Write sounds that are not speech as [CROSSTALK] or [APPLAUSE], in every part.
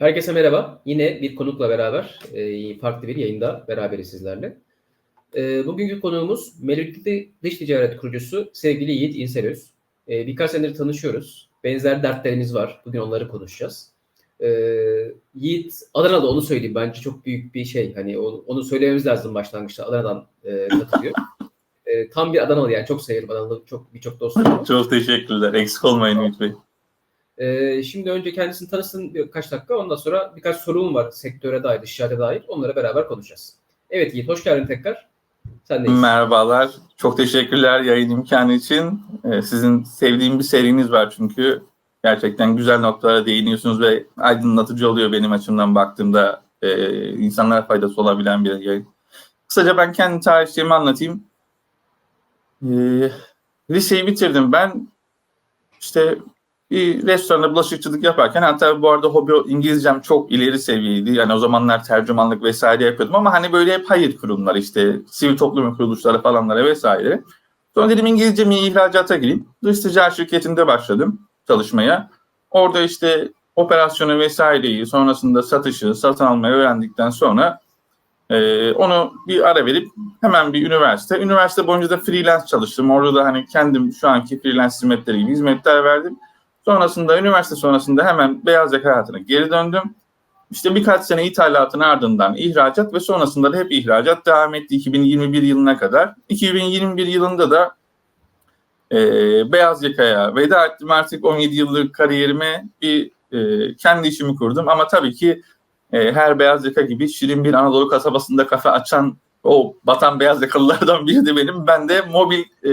Herkese merhaba. Yine bir konukla beraber e, farklı bir yayında beraberiz sizlerle. E, bugünkü konuğumuz Melekli Dış Ticaret Kurucusu sevgili Yiğit İnselöz. E, birkaç senedir tanışıyoruz. Benzer dertlerimiz var. Bugün onları konuşacağız. Yiğit Adana'da onu söyleyeyim. Bence çok büyük bir şey. Hani onu, söylememiz lazım başlangıçta. Adana'dan katılıyor. Tam bir Adanalı yani. Çok severim Adanalı. Çok birçok dostum. Çok teşekkürler. Eksik olmayın Ümit Bey. Ee, şimdi önce kendisini tanısın birkaç dakika. Ondan sonra birkaç sorum var sektöre dair, dış ticarete dair. Onları beraber konuşacağız. Evet Yiğit, hoş geldin tekrar. Sen de Merhabalar. Çok teşekkürler yayın imkanı için. Ee, sizin sevdiğim bir seriniz var çünkü. Gerçekten güzel noktalara değiniyorsunuz ve aydınlatıcı oluyor benim açımdan baktığımda e, insanlara faydası olabilen bir yayın. Kısaca ben kendi tarihlerimi anlatayım. Ee, liseyi bitirdim. Ben işte bir restoranda bulaşıkçılık yaparken hatta bu arada hobi İngilizcem çok ileri seviyeydi. Yani o zamanlar tercümanlık vesaire yapıyordum ama hani böyle hep hayır kurumlar işte sivil toplum kuruluşları falanlara vesaire. Sonra dedim İngilizcemi ihracata gireyim. Dış ticaret şirketinde başladım çalışmaya. Orada işte operasyonu vesaireyi sonrasında satışı, satın almayı öğrendikten sonra e, onu bir ara verip hemen bir üniversite. Üniversite boyunca da freelance çalıştım. Orada da hani kendim şu anki freelance hizmetleri gibi hizmetler verdim. Sonrasında üniversite sonrasında hemen beyaz yaka hayatına geri döndüm. İşte birkaç sene ithalatın ardından ihracat ve sonrasında da hep ihracat devam etti 2021 yılına kadar. 2021 yılında da e, beyaz yakaya veda ettim artık 17 yıllık kariyerime bir e, kendi işimi kurdum. Ama tabii ki e, her beyaz yaka gibi şirin bir Anadolu kasabasında kafe açan o batan beyaz yakalılardan biri de benim. Ben de mobil e,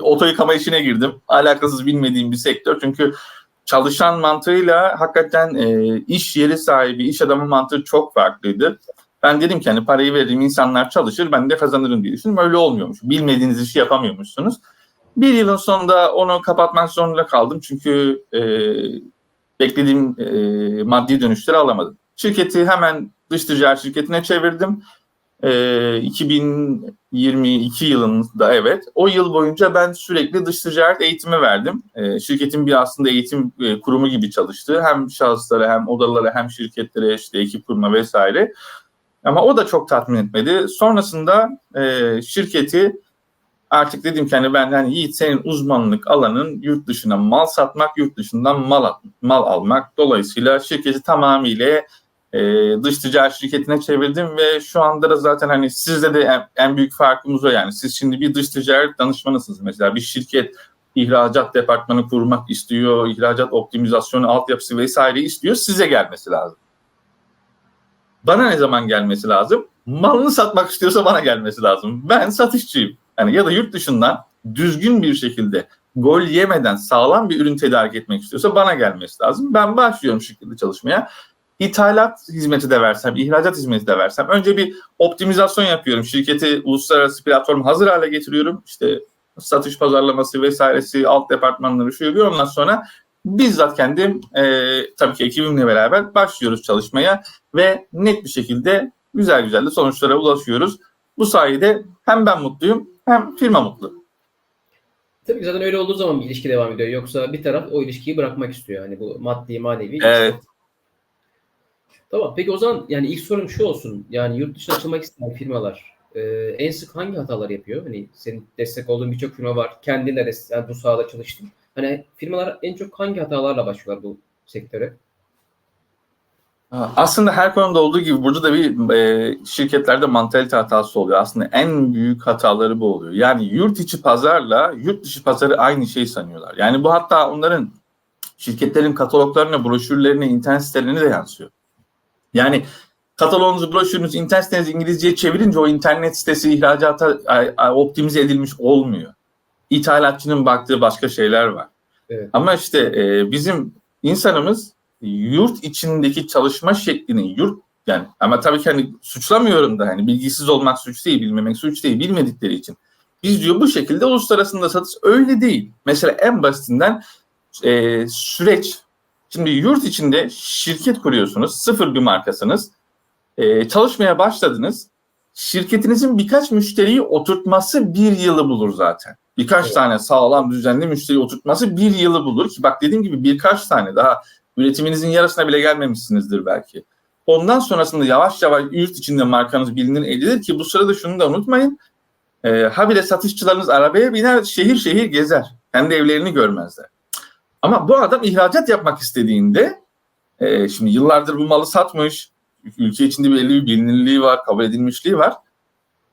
oto yıkama işine girdim. Alakasız bilmediğim bir sektör. Çünkü çalışan mantığıyla hakikaten e, iş yeri sahibi, iş adamı mantığı çok farklıydı. Ben dedim ki hani parayı veririm insanlar çalışır ben de kazanırım diye düşündüm. Öyle olmuyormuş. Bilmediğiniz işi yapamıyormuşsunuz. Bir yılın sonunda onu kapatmak zorunda kaldım. Çünkü e, beklediğim e, maddi dönüşleri alamadım. Şirketi hemen dış ticaret şirketine çevirdim. E, 2022 yılında evet. O yıl boyunca ben sürekli dış ticaret eğitimi verdim. E, şirketin bir aslında eğitim e, kurumu gibi çalıştı. Hem şahıslara hem odalara hem şirketlere işte ekip kurma vesaire. Ama o da çok tatmin etmedi. Sonrasında e, şirketi artık dedim ki hani ben hani Yiğit senin uzmanlık alanın yurt dışına mal satmak, yurt dışından mal, mal almak. Dolayısıyla şirketi tamamıyla e, dış ticaret şirketine çevirdim ve şu anda da zaten hani sizde de en, en büyük farkımız o yani. Siz şimdi bir dış ticaret danışmanısınız mesela. Bir şirket ihracat departmanı kurmak istiyor, ihracat optimizasyonu, altyapısı vesaire istiyor. Size gelmesi lazım. Bana ne zaman gelmesi lazım? Malını satmak istiyorsa bana gelmesi lazım. Ben satışçıyım. Yani ya da yurt dışından düzgün bir şekilde gol yemeden sağlam bir ürün tedarik etmek istiyorsa bana gelmesi lazım. Ben başlıyorum şirkette çalışmaya. İthalat hizmeti de versem, ihracat hizmeti de versem. Önce bir optimizasyon yapıyorum. Şirketi uluslararası platform hazır hale getiriyorum. İşte satış pazarlaması vesairesi, alt departmanları şu bir ondan sonra bizzat kendim e, tabii ki ekibimle beraber başlıyoruz çalışmaya ve net bir şekilde güzel güzel de sonuçlara ulaşıyoruz. Bu sayede hem ben mutluyum hem firma mutlu. Tabii zaten öyle olduğu zaman bir ilişki devam ediyor. Yoksa bir taraf o ilişkiyi bırakmak istiyor. Hani bu maddi manevi. Evet. ilişki. Tamam. Peki o zaman yani ilk sorum şu olsun. Yani yurt dışına açılmak isteyen firmalar e, en sık hangi hatalar yapıyor? Hani senin destek olduğun birçok firma var. Kendin de des- yani bu sahada çalıştın. Hani firmalar en çok hangi hatalarla başlıyorlar bu sektöre? Aslında her konuda olduğu gibi burada da bir e, şirketlerde mantalite hatası oluyor. Aslında en büyük hataları bu oluyor. Yani yurt içi pazarla yurt dışı pazarı aynı şey sanıyorlar. Yani bu hatta onların şirketlerin kataloglarına, broşürlerine, internet sitelerine de yansıyor. Yani kataloğunuzu, broşürünüzü, internet sitenizi İngilizceye çevirince o internet sitesi ihracata optimize edilmiş olmuyor. İthalatçının baktığı başka şeyler var. Evet. Ama işte e, bizim insanımız yurt içindeki çalışma şeklini yurt yani ama tabii ki hani suçlamıyorum da hani bilgisiz olmak suç değil, bilmemek suç değil, bilmedikleri için. Biz diyor bu şekilde uluslararasında satış öyle değil. Mesela en basitinden e, süreç. Şimdi yurt içinde şirket kuruyorsunuz, sıfır bir markasınız. E, çalışmaya başladınız. Şirketinizin birkaç müşteriyi oturtması bir yılı bulur zaten. Birkaç Evet. tane sağlam düzenli müşteri oturtması bir yılı bulur ki bak dediğim gibi birkaç tane daha Üretiminizin yarısına bile gelmemişsinizdir belki. Ondan sonrasında yavaş yavaş yurt içinde markanız bilinir edilir ki bu sırada şunu da unutmayın. E, habire satışçılarınız arabaya biner, şehir şehir gezer. Kendi evlerini görmezler. Ama bu adam ihracat yapmak istediğinde e, şimdi yıllardır bu malı satmış, ülke içinde belli bir bilinirliği var, kabul edilmişliği var.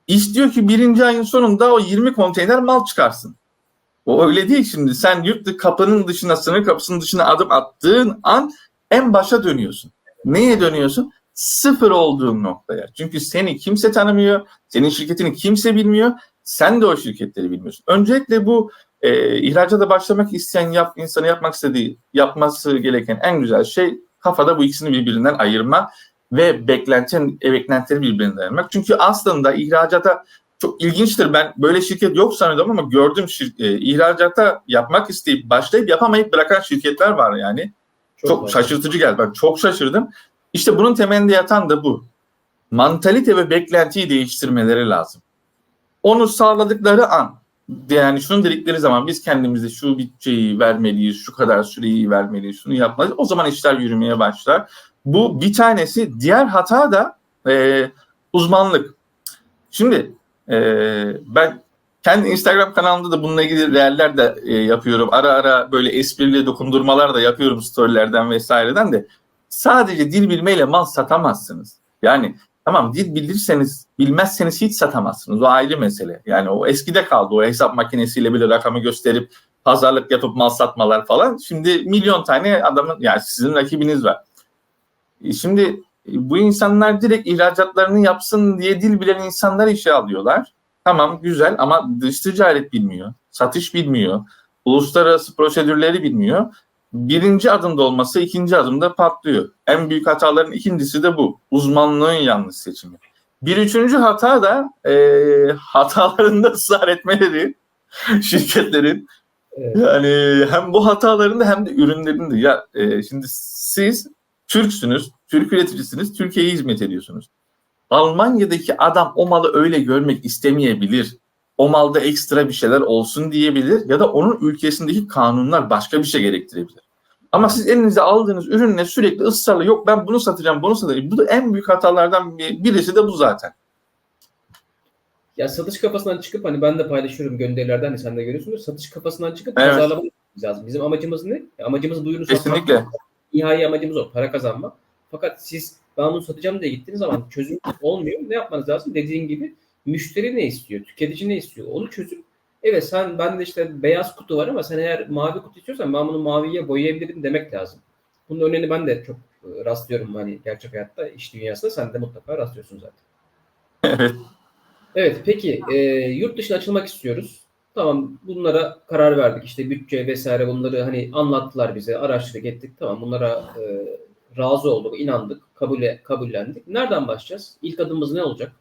İstiyor ki birinci ayın sonunda o 20 konteyner mal çıkarsın. O öyle değil şimdi. Sen yurt kapının dışına, sınır kapısının dışına adım attığın an en başa dönüyorsun. Neye dönüyorsun? Sıfır olduğun noktaya. Çünkü seni kimse tanımıyor, senin şirketini kimse bilmiyor, sen de o şirketleri bilmiyorsun. Öncelikle bu e, ihracata başlamak isteyen yap, insanı yapmak istediği, yapması gereken en güzel şey kafada bu ikisini birbirinden ayırma ve beklenti, e, beklentileri birbirinden ayırmak. Çünkü aslında ihracata çok ilginçtir. Ben böyle şirket yok sanıyordum ama gördüm şir, e, ihracata yapmak isteyip başlayıp yapamayıp bırakan şirketler var yani. Çok, çok şaşırtıcı geldi. Ben çok şaşırdım. İşte bunun temelinde yatan da bu. Mantalite ve beklentiyi değiştirmeleri lazım. Onu sağladıkları an yani şunu dedikleri zaman biz kendimize şu bütçeyi vermeliyiz, şu kadar süreyi vermeliyiz, şunu yapmalıyız. O zaman işler yürümeye başlar. Bu bir tanesi. Diğer hata da e, uzmanlık. Şimdi e, ben kendi Instagram kanalımda da bununla ilgili reeller de e, yapıyorum. Ara ara böyle esprili dokundurmalar da yapıyorum storylerden vesaireden de. Sadece dil bilmeyle mal satamazsınız. Yani tamam dil bilirseniz, bilmezseniz hiç satamazsınız. O ayrı mesele. Yani o eskide kaldı. O hesap makinesiyle bile rakamı gösterip pazarlık yapıp mal satmalar falan. Şimdi milyon tane adamın yani sizin rakibiniz var. E, Şimdi bu insanlar direkt ihracatlarını yapsın diye dil bilen insanlar işe alıyorlar. Tamam güzel ama dış ticaret bilmiyor, satış bilmiyor, uluslararası prosedürleri bilmiyor. Birinci adımda olması ikinci adımda patlıyor. En büyük hataların ikincisi de bu. Uzmanlığın yanlış seçimi. Bir üçüncü hata da e, hatalarında ısrar etmeleri [LAUGHS] şirketlerin. Evet. Yani hem bu hatalarında hem de ürünlerinde. Ya e, şimdi siz Türksünüz, Türk üreticisiniz, Türkiye'ye hizmet ediyorsunuz. Almanya'daki adam o malı öyle görmek istemeyebilir. O malda ekstra bir şeyler olsun diyebilir ya da onun ülkesindeki kanunlar başka bir şey gerektirebilir. Ama siz elinize aldığınız ürünle sürekli ısrarla yok ben bunu satacağım, bunu satacağım. Bu da en büyük hatalardan birisi de bu zaten. Ya satış kafasından çıkıp hani ben de paylaşıyorum gönderilerden hani sen de görüyorsunuz. Satış kafasından çıkıp Evet. pazarlama lazım. Bizim amacımız ne? Amacımız Kesinlikle. satmak. Nihai amacımız o. Para kazanmak. Fakat siz ben bunu satacağım diye gittiğiniz zaman çözüm olmuyor. Ne yapmanız lazım? Dediğin gibi müşteri ne istiyor? Tüketici ne istiyor? Onu çözüp evet sen ben de işte beyaz kutu var ama sen eğer mavi kutu istiyorsan ben bunu maviye boyayabilirim demek lazım. Bunun örneğini ben de çok e, rastlıyorum hani gerçek hayatta iş dünyasında sen de mutlaka rastlıyorsun zaten. Evet. [LAUGHS] Evet peki e, yurt dışına açılmak istiyoruz. Tamam bunlara karar verdik. İşte bütçe vesaire bunları hani anlattılar bize. Araştırdık ettik. Tamam bunlara e, razı olduk, inandık, kabule, kabullendik. Nereden başlayacağız? İlk adımımız ne olacak?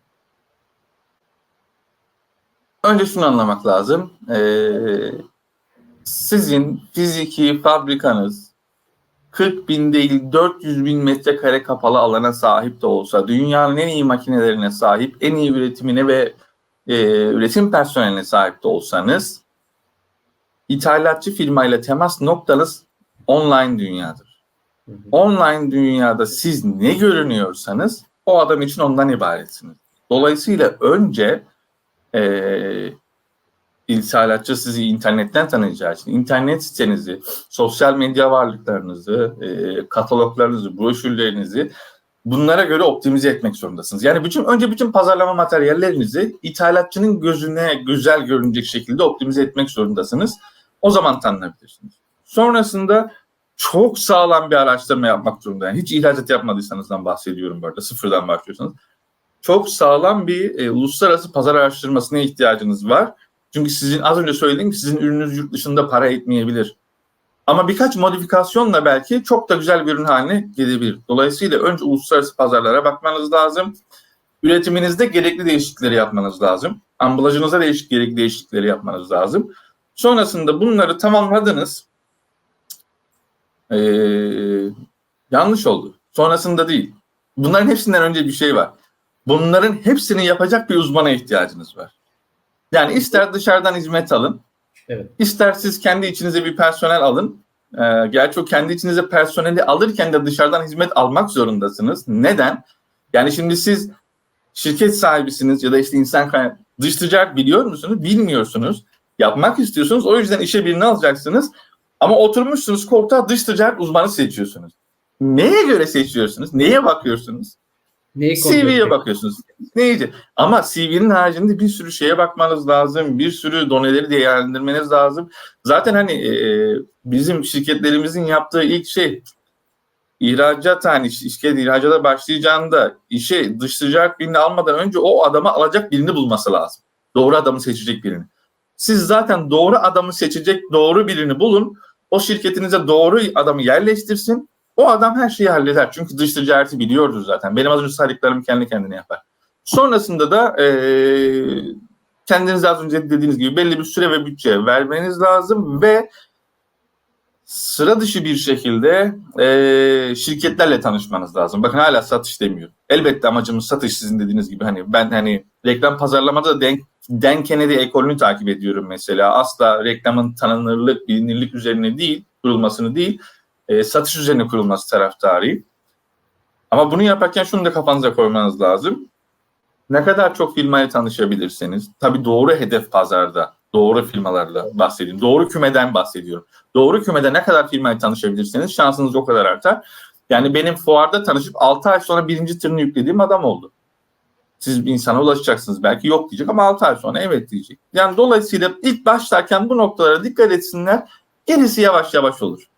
Önce şunu anlamak lazım. Ee, sizin fiziki fabrikanız 40 bin değil 400 bin metrekare kapalı alana sahip de olsa, dünyanın en iyi makinelerine sahip, en iyi üretimine ve e, üretim personeline sahip de olsanız, ithalatçı firmayla temas noktanız online dünyadır. Hı hı. Online dünyada siz ne görünüyorsanız o adam için ondan ibaretsiniz. Dolayısıyla önce e, ithalatçı sizi internetten tanıyacağı için internet sitenizi, sosyal medya varlıklarınızı, e, kataloglarınızı, broşürlerinizi bunlara göre optimize etmek zorundasınız. Yani bütün önce bütün pazarlama materyallerinizi ithalatçının gözüne güzel görünecek şekilde optimize etmek zorundasınız. O zaman tanınabilirsiniz. Sonrasında çok sağlam bir araştırma yapmak zorunda. Yani hiç ihracat yapmadıysanızdan bahsediyorum bu arada. Sıfırdan başlıyorsanız. Çok sağlam bir e, uluslararası pazar araştırmasına ihtiyacınız var. Çünkü sizin az önce söylediğim sizin ürününüz yurt dışında para etmeyebilir. Ama birkaç modifikasyonla belki çok da güzel bir ürün haline gelebilir. Dolayısıyla önce uluslararası pazarlara bakmanız lazım. Üretiminizde gerekli değişiklikleri yapmanız lazım. Ambalajınıza değişik gerekli değişiklikleri yapmanız lazım. Sonrasında bunları tamamladınız. Ee, yanlış oldu. Sonrasında değil. Bunların hepsinden önce bir şey var. Bunların hepsini yapacak bir uzmana ihtiyacınız var. Yani ister dışarıdan hizmet alın, Evet. ister siz kendi içinize bir personel alın. E, gerçi o kendi içinize personeli alırken de dışarıdan hizmet almak zorundasınız. Neden? Yani şimdi siz şirket sahibisiniz ya da işte insan kaynağı dış ticaret biliyor musunuz? Bilmiyorsunuz. Yapmak istiyorsunuz. O yüzden işe birini alacaksınız. Ama oturmuşsunuz koltuğa dış ticaret uzmanı seçiyorsunuz. Neye göre seçiyorsunuz? Neye bakıyorsunuz? Neyi CV'ye bakıyorsunuz. Neydi? Ama CV'nin haricinde bir sürü şeye bakmanız lazım. Bir sürü doneleri değerlendirmeniz lazım. Zaten hani e, bizim şirketlerimizin yaptığı ilk şey ihracat hani şirket ihracata başlayacağında işe dış birini almadan önce o adamı alacak birini bulması lazım. Doğru adamı seçecek birini. Siz zaten doğru adamı seçecek doğru birini bulun. O şirketinize doğru adamı yerleştirsin. O adam her şeyi halleder. Çünkü dış ticareti biliyordur zaten. Benim az önce saydıklarımı kendi kendine yapar. Sonrasında da eee kendinize az önce dediğiniz gibi belli bir süre ve bütçe vermeniz lazım ve sıra dışı bir şekilde eee, şirketlerle tanışmanız lazım. Bakın hala satış demiyor. Elbette amacımız satış sizin dediğiniz gibi. Hani ben hani reklam pazarlamada da Dan, Dan Kennedy ekolünü takip ediyorum mesela. Asla reklamın tanınırlık, bilinirlik üzerine değil, kurulmasını değil, e, satış üzerine kurulması taraftarıyım. Ama bunu yaparken şunu da kafanıza koymanız lazım. Ne kadar çok firmayla tanışabilirseniz, tabii doğru hedef pazarda, doğru firmalarla bahsedeyim. Doğru kümeden bahsediyorum. Doğru kümede ne kadar firmayla tanışabilirseniz şansınız o kadar artar. Yani benim fuarda tanışıp 6 ay sonra birinci tırını yüklediğim adam oldu. Siz bir insana ulaşacaksınız. Belki yok diyecek ama 6 ay sonra evet diyecek. Yani dolayısıyla ilk başlarken bu noktalara dikkat etsinler. Gerisi yavaş yavaş olur.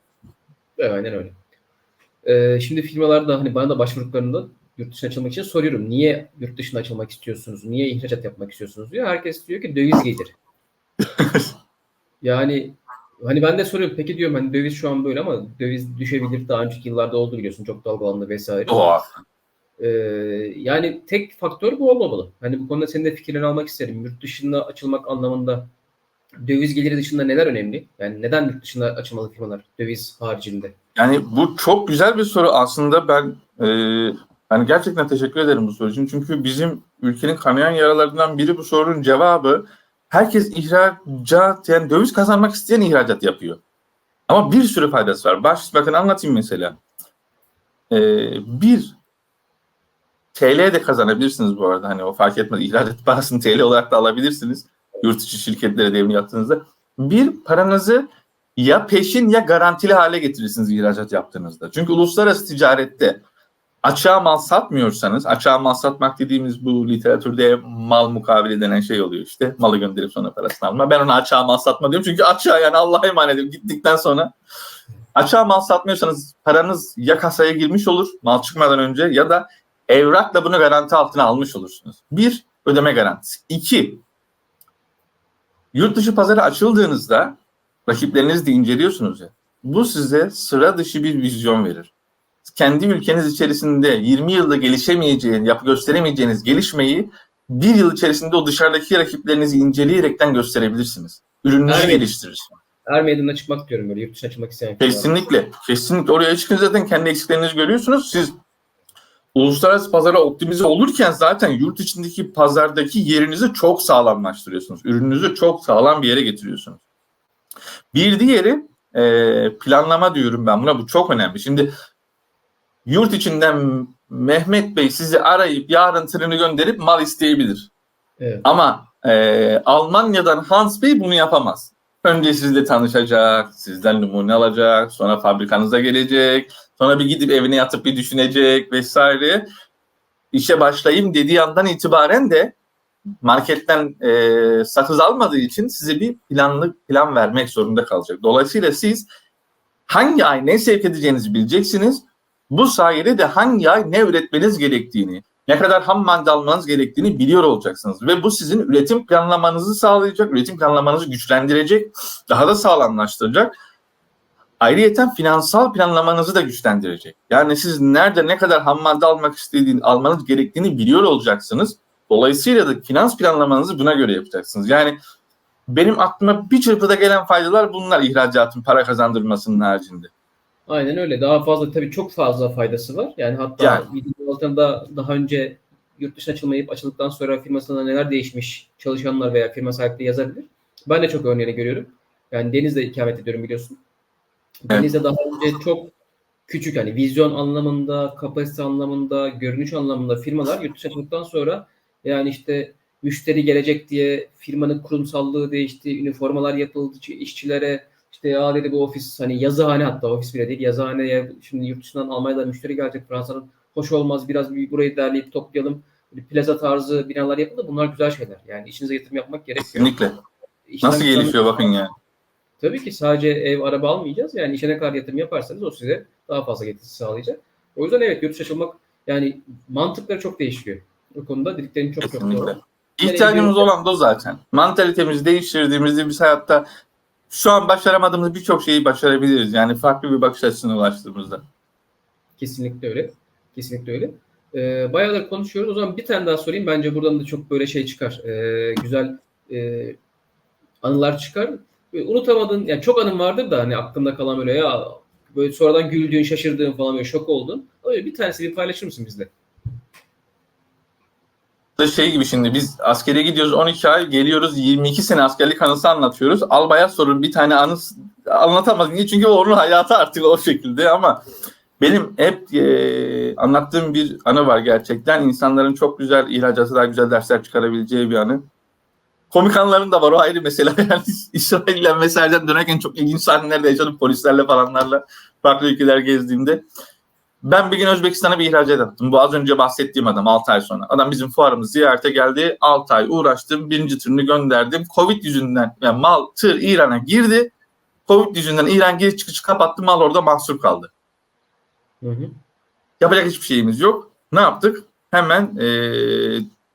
Evet, aynen öyle. Ee, şimdi firmalarda hani bana da başvurduklarında yurt dışına açılmak için soruyorum. Niye yurt dışına açılmak istiyorsunuz? Niye ihracat yapmak istiyorsunuz diyor. Herkes diyor ki döviz gelir. [LAUGHS] yani hani ben de soruyorum peki diyorum hani döviz şu an böyle ama döviz düşebilir. Daha önceki yıllarda oldu biliyorsun çok dalgalandı vesaire. Doğal. Ee, yani tek faktör bu olmamalı. Hani bu konuda senin de fikirlerini almak isterim. Yurt dışına açılmak anlamında döviz geliri dışında neler önemli? Yani neden yurt dışına açılmalı firmalar döviz haricinde? Yani bu çok güzel bir soru aslında ben e, hani gerçekten teşekkür ederim bu soru için. Çünkü bizim ülkenin kanayan yaralarından biri bu sorunun cevabı herkes ihracat yani döviz kazanmak isteyen ihracat yapıyor. Ama bir sürü faydası var. Baş, bakın anlatayım mesela. E, bir TL de kazanabilirsiniz bu arada. Hani o fark etmez. İhracat parasını TL olarak da alabilirsiniz. Yurt içi şirketlere devrim yaptığınızda. Bir paranızı ya peşin ya garantili hale getirirsiniz ihracat yaptığınızda. Çünkü uluslararası ticarette açığa mal satmıyorsanız, açığa mal satmak dediğimiz bu literatürde mal mukavele denen şey oluyor işte. Malı gönderip sonra parasını alma. Ben ona açığa mal satma diyorum çünkü açığa yani Allah'a emanet ediyorum gittikten sonra. Açığa mal satmıyorsanız paranız ya kasaya girmiş olur mal çıkmadan önce ya da evrakla bunu garanti altına almış olursunuz. Bir, ödeme garantisi. İki, yurt dışı pazara açıldığınızda rakiplerinizi de inceliyorsunuz ya. Bu size sıra dışı bir vizyon verir. Kendi ülkeniz içerisinde 20 yılda gelişemeyeceğiniz, yapı gösteremeyeceğiniz gelişmeyi bir yıl içerisinde o dışarıdaki rakiplerinizi inceleyerekten gösterebilirsiniz. Ürününüzü Evet. geliştirir. Er meydanına çıkmak diyorum böyle yurt dışına çıkmak isteyen. Kesinlikle. Kesinlikle. Oraya çıkınca zaten kendi eksiklerinizi görüyorsunuz. Siz uluslararası pazara optimize olurken zaten yurt içindeki pazardaki yerinizi çok sağlamlaştırıyorsunuz. Ürününüzü çok sağlam bir yere getiriyorsunuz. Bir diğeri e, planlama diyorum ben buna. Bu çok önemli. Şimdi yurt içinden Mehmet Bey sizi arayıp yarın tırını gönderip mal isteyebilir. Evet. Ama e, Almanya'dan Hans Bey bunu yapamaz. Önce sizle tanışacak, sizden numune alacak, sonra fabrikanıza gelecek, sonra bir gidip evine yatıp bir düşünecek vesaire. İşe başlayayım dediği andan itibaren de marketten e, sakız almadığı için size bir planlı plan vermek zorunda kalacak. Dolayısıyla siz hangi ay ne sevk edeceğinizi bileceksiniz. Bu sayede de hangi ay ne üretmeniz gerektiğini, ne kadar ham madde almanız gerektiğini biliyor olacaksınız. Ve bu sizin üretim planlamanızı sağlayacak, üretim planlamanızı güçlendirecek, daha da sağlamlaştıracak. Ayrıyeten finansal planlamanızı da güçlendirecek. Yani siz nerede ne kadar ham madde almak istediğini, almanız gerektiğini biliyor olacaksınız. Dolayısıyla da finans planlamanızı buna göre yapacaksınız. Yani benim aklıma bir çırpıda gelen faydalar bunlar ihracatın para kazandırmasının haricinde. Aynen öyle. Daha fazla tabii çok fazla faydası var. Yani hatta Yani. altında daha önce yurt dışına açılmayıp açıldıktan sonra firmasında neler değişmiş çalışanlar veya firma sahipleri yazabilir. Ben de çok örneğini görüyorum. Yani Deniz'de ikamet ediyorum biliyorsun. Deniz'de daha önce çok küçük hani vizyon anlamında, kapasite anlamında, görünüş anlamında firmalar yurt dışına sonra yani işte müşteri gelecek diye firmanın kurumsallığı değişti, üniformalar yapıldı işçilere işte ya dedi bu ofis hani yazıhane hatta ofis bile değil yazıhaneye şimdi yurt dışından Almanya'da müşteri gelecek Fransa'nın hoş olmaz biraz bir burayı derleyip toplayalım. Plaza tarzı binalar yapıldı. Bunlar güzel şeyler. Yani işinize yatırım yapmak gerekiyor. Kesinlikle. İşten Nasıl gelişiyor bakın yani. Tabii ki sadece ev, araba almayacağız. Yani işe ne kadar yatırım yaparsanız o size daha fazla getirisi sağlayacak. O yüzden evet dışı açılmak yani mantıkları çok değişiyor. O konuda dediklerin çok çok Kesinlikle. doğru. İhtiyacımız olan da o zaten. Mantalitemizi değiştirdiğimizde biz hayatta şu an başaramadığımız birçok şeyi başarabiliriz. Yani farklı bir bakış açısına ulaştığımızda. Kesinlikle öyle. Kesinlikle öyle. Ee, bayağıdır konuşuyoruz. O zaman bir tane daha sorayım. Bence buradan da çok böyle şey çıkar. Ee, güzel e, anılar çıkar. Unutamadığın, yani çok anın vardır da hani aklında kalan böyle ya böyle sonradan güldüğün, şaşırdığın falan böyle şok oldun. Öyle bir tanesi bir paylaşır mısın bizle? Da şey gibi şimdi biz askere gidiyoruz 12 ay geliyoruz 22 sene askerlik anısı anlatıyoruz. Albaya sorun bir tane anı anlatamaz. Niye? Çünkü onun hayatı artık o şekilde ama benim hep e, anlattığım bir anı var gerçekten. İnsanların çok güzel ihracatı güzel dersler çıkarabileceği bir anı. Komik anılarım da var o ayrı mesela. [LAUGHS] Yani İsrail'le meseleden dönerken çok ilginç sahnelerde yaşadım polislerle falanlarla farklı ülkeler gezdiğimde. Ben bir gün Özbekistan'a bir ihracat yaptım. Bu az önce bahsettiğim adam 6 ay sonra. Adam bizim fuarımızı ziyarete geldi. 6 ay uğraştım. Birinci tırını gönderdim. Covid yüzünden yani mal tır İran'a girdi. Covid yüzünden İran giriş çıkışı kapattı. Mal orada mahsur kaldı. Hı hı. Yapacak hiçbir şeyimiz yok. Ne yaptık? Hemen e,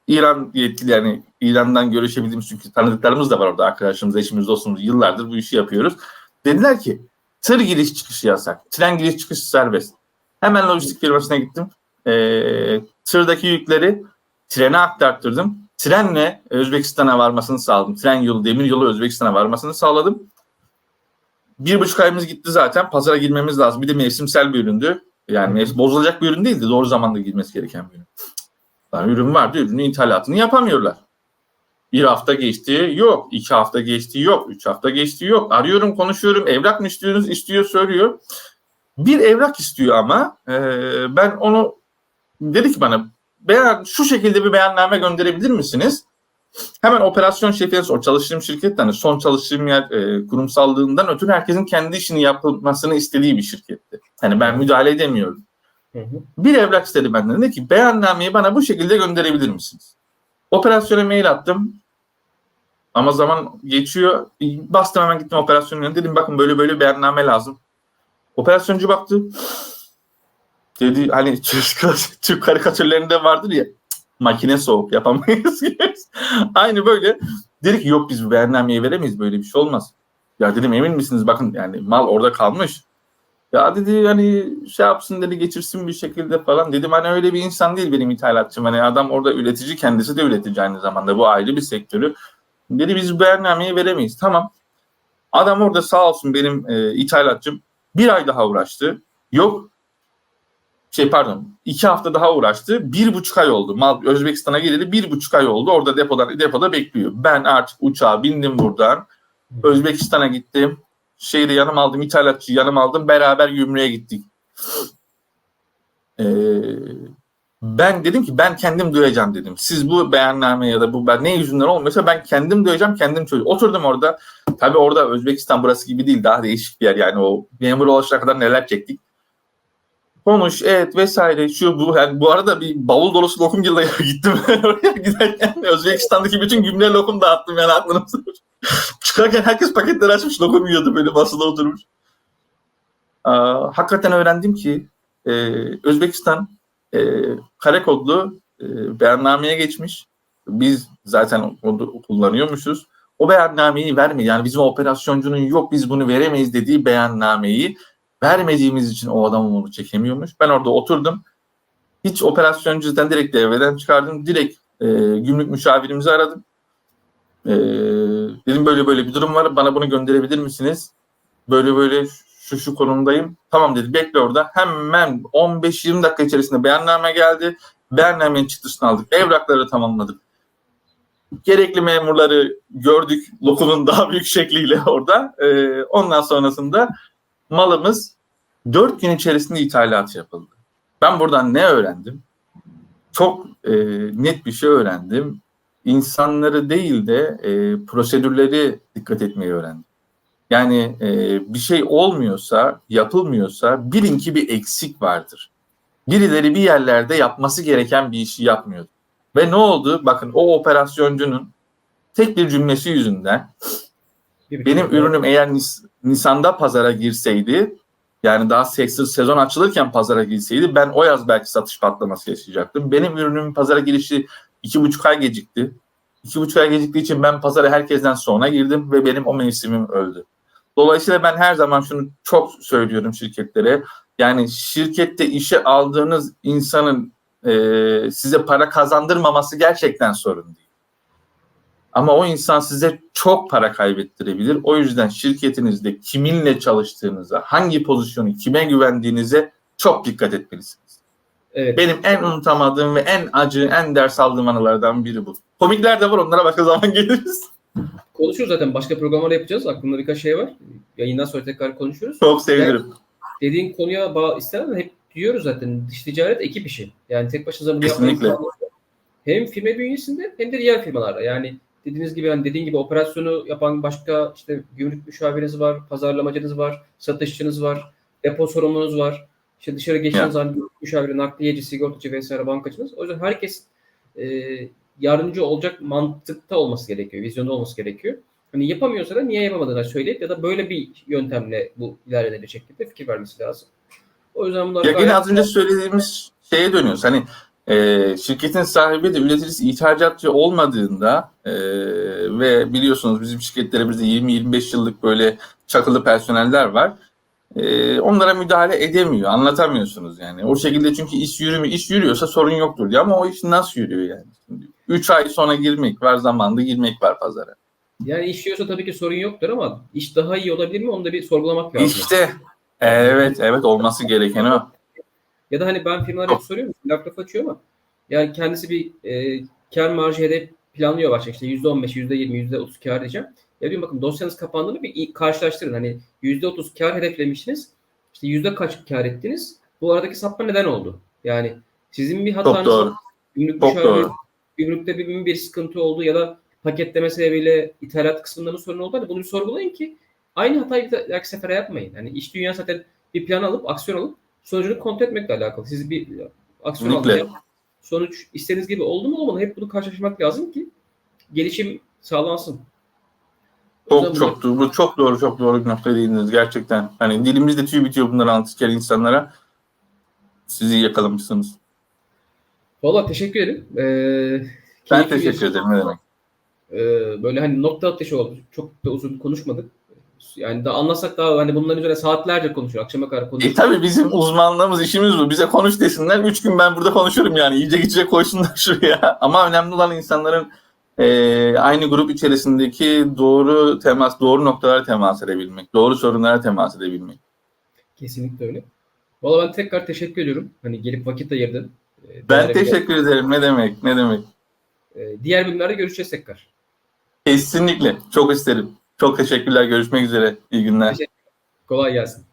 İran yetkililerini İran'dan görüşebildiğimiz çünkü tanıdıklarımız da var orada. Arkadaşımız, eşimiz, dostumuz yıllardır bu işi yapıyoruz. Dediler ki tır giriş çıkışı yasak. Tren giriş çıkışı serbest. Hemen lojistik firmasına gittim. E, tırdaki yükleri trene aktarttırdım. Trenle Özbekistan'a varmasını sağladım. Tren yolu, demir yolu Özbekistan'a varmasını sağladım. Bir buçuk ayımız gitti zaten. Pazara girmemiz lazım. Bir de mevsimsel bir üründü. Yani mevsim, bozulacak bir ürün değildi. Doğru zamanda girmesi gereken bir ürün. Yani ürün vardı. Ürünün ithalatını yapamıyorlar. Bir hafta geçti yok. iki hafta geçti yok. Üç hafta geçti yok. Arıyorum konuşuyorum. Evrak mı istiyorsunuz? İstiyor söylüyor. Bir evrak istiyor ama e, ben onu dedi ki bana beyan, şu şekilde bir beyanname gönderebilir misiniz? Hemen operasyon şefi, o çalıştığım şirketten, hani son çalıştığım yer e, kurumsallığından ötürü herkesin kendi işini yapılmasını istediği bir şirketti. Hani ben müdahale edemiyorum. Hı hı. Bir evrak istedi benden. Dedi ki beyannameyi bana bu şekilde gönderebilir misiniz? Operasyona mail attım. Ama zaman geçiyor. Bastım hemen gittim operasyonun yanına. Dedim bakın böyle böyle beyanname lazım. Operasyoncu baktı. Dedi hani Türk, [LAUGHS] Türk karikatürlerinde vardır ya makine soğuk yapamayız. [LAUGHS] Aynı böyle. Dedi ki yok biz bu beyannameyi veremeyiz böyle bir şey olmaz. Ya dedim emin misiniz bakın yani mal orada kalmış. Ya dedi hani şey yapsın dedi geçirsin bir şekilde falan. Dedim hani öyle bir insan değil benim ithalatçım. Hani adam orada üretici kendisi de üretici aynı zamanda. Bu ayrı bir sektörü. Dedi biz beyannameyi veremeyiz. Tamam. Adam orada sağ olsun benim e, ithalatçım bir ay daha uğraştı. Yok şey pardon iki hafta daha uğraştı. Bir buçuk ay oldu. Mal Özbekistan'a geleli bir buçuk ay oldu. Orada depoda, depoda bekliyor. Ben artık uçağa bindim buradan. Özbekistan'a gittim. Şeyde yanım aldım. ithalatçı yanım aldım. Beraber gümrüğe gittik. Ee, ben dedim ki ben kendim duyacağım dedim. Siz bu beyanname ya da bu ben ne yüzünden olmuyorsa ben kendim duyacağım kendim çözeceğim. Oturdum orada. Tabii orada Özbekistan burası gibi değil. Daha değişik bir yer yani. O memur ulaşana kadar neler çektik konuş et vesaire şu bu yani bu arada bir bavul dolusu lokum yılla [LAUGHS] gittim oraya giderken Özbekistan'daki bütün gümle lokum dağıttım yani aklınızda. [LAUGHS] Çıkarken herkes paketleri açmış lokum yiyordu böyle masada oturmuş. Aa, hakikaten öğrendim ki e, Özbekistan e, kare kodlu e, beyannameye geçmiş. Biz zaten onu kullanıyormuşuz. O beyannameyi vermiyor. Yani bizim operasyoncunun yok biz bunu veremeyiz dediği beyannameyi vermediğimiz için o adam onu çekemiyormuş. Ben orada oturdum. Hiç operasyoncudan direkt devreden çıkardım. Direkt e, gümrük müşavirimizi aradım. E, dedim böyle böyle bir durum var. Bana bunu gönderebilir misiniz? Böyle böyle şu şu konumdayım. Tamam dedi. Bekle orada. Hemen 15-20 dakika içerisinde beyanname geldi. Beyannamenin çıktısını aldık. Evrakları tamamladık. Gerekli memurları gördük. Lokumun daha büyük şekliyle orada. E, ondan sonrasında malımız 4 gün içerisinde ithalat yapıldı. Ben buradan ne öğrendim? Çok e, net bir şey öğrendim. İnsanları değil de e, prosedürleri dikkat etmeyi öğrendim. Yani e, bir şey olmuyorsa, yapılmıyorsa bilin ki bir eksik vardır. Birileri bir yerlerde yapması gereken bir işi yapmıyordu. Ve ne oldu? Bakın o operasyoncunun tek bir cümlesi yüzünden Bir benim ürünüm eğer Nis- Nisan'da pazara girseydi yani daha seksiz sezon açılırken pazara girseydi ben o yaz belki satış patlaması yaşayacaktım. Benim ürünümün pazara girişi iki buçuk ay gecikti. İki buçuk ay geciktiği için ben pazara herkesten sonra girdim ve benim o mevsimim öldü. Dolayısıyla ben her zaman şunu çok söylüyorum şirketlere. Yani şirkette işe aldığınız insanın e, size para kazandırmaması gerçekten sorun değil. Ama o insan size çok para kaybettirebilir. O yüzden şirketinizde kiminle çalıştığınıza, hangi pozisyonu kime güvendiğinize çok dikkat etmelisiniz. Evet. Benim en unutamadığım ve en acı, en ders aldığım anılardan biri bu. Komikler de var onlara başka zaman [LAUGHS] geliriz. Konuşuruz zaten. Başka programlar yapacağız. Aklımda birkaç şey var. Yayından sonra tekrar konuşuruz. Çok sevinirim. Dediğin konuya bağ istemem hep diyoruz zaten dış ticaret ekip işi. Yani tek başınıza bunu yapmayın. Hem firma bünyesinde hem de diğer firmalarda. Yani dediğiniz gibi hani dediğin gibi operasyonu yapan başka işte gümrük müşaviriniz var, pazarlamacınız var, satışçınız var, depo sorumlunuz var. İşte dışarı geçtiğiniz zaman gümrük müşaviri, nakliyeci, sigortacı vesaire bankacınız. O yüzden herkes e, yardımcı olacak mantıkta olması gerekiyor, vizyonda olması gerekiyor. Hani yapamıyorsa da niye yapamadığını söyleyip ya da böyle bir yöntemle bu ilerlenebilecek şekilde fikir vermesi lazım. O yüzden bunlar Ya gayet- yine az önce söylediğimiz şeye dönüyoruz. Hani e, şirketin sahibi de üreticisi ihracatçı olmadığında e, ve biliyorsunuz bizim şirketlerimizde 20-25 yıllık böyle çakılı personeller var. E, onlara müdahale edemiyor, anlatamıyorsunuz yani. O şekilde çünkü iş yürümüyor, iş yürüyorsa sorun yoktur diyor ama o iş nasıl yürüyor yani? Şimdi 3 ay sonra girmek var, zamanda girmek var pazara. Yani iş yiyorsa tabii ki sorun yoktur ama iş daha iyi olabilir mi onu da bir sorgulamak lazım. İşte evet, evet olması gereken o. Ya da hani ben firmalara hep soruyorum, laf laf açıyor ama yani kendisi bir e, kar marjı hedef planlıyor başta işte %15, %20, %30 kar diyeceğim. Ya diyorum bakın dosyanız kapandığını bir karşılaştırın. Hani %30 kar hedeflemiştiniz. İşte yüzde kaç kar ettiniz? Bu aradaki sapma neden oldu? Yani sizin bir hatanız. Gümrük doğru. gümrükte bir, bir sıkıntı oldu ya da paketleme sebebiyle ithalat kısmında mı sorun oldu? Hani bunu bir sorgulayın ki aynı hatayı bir dahaki sefere yapmayın. Yani iş dünya zaten bir plan alıp, aksiyon alıp sonucunu kontrol etmekle alakalı. Siz bir aksiyon aldınız. Sonuç istediğiniz gibi oldu mu olmadı? Hep bunu karşılaşmak lazım ki gelişim sağlansın. Çok çok doğru, bu çok doğru çok doğru bir nokta değindiniz gerçekten. Hani dilimizde tüy bitiyor bunları anlatırken insanlara. Sizi yakalamışsınız. Valla teşekkür ederim. Ee, Ben teşekkür ederim ne demek. Ee, böyle hani nokta atışı oldu. Çok da uzun konuşmadık. Yani da anlasak daha hani bunların üzerine saatlerce konuşur. Akşama kadar E konuşur. tabii bizim uzmanlığımız işimiz bu. Bize konuş desinler. Üç gün ben burada konuşurum yani. İyice geçecek koysunlar [LAUGHS] şuraya. Ama önemli olan insanların e, aynı grup içerisindeki doğru temas, doğru noktalara temas edebilmek. Doğru sorunlara temas edebilmek. Kesinlikle öyle. Valla ben tekrar teşekkür ediyorum. Hani gelip vakit ayırdın. Ee, Ben teşekkür ederim. Ne demek? Ne demek? Ee, diğer bölümlerde görüşeceğiz tekrar. Kesinlikle. Çok isterim. Çok teşekkürler. Görüşmek üzere. İyi günler. Kolay gelsin.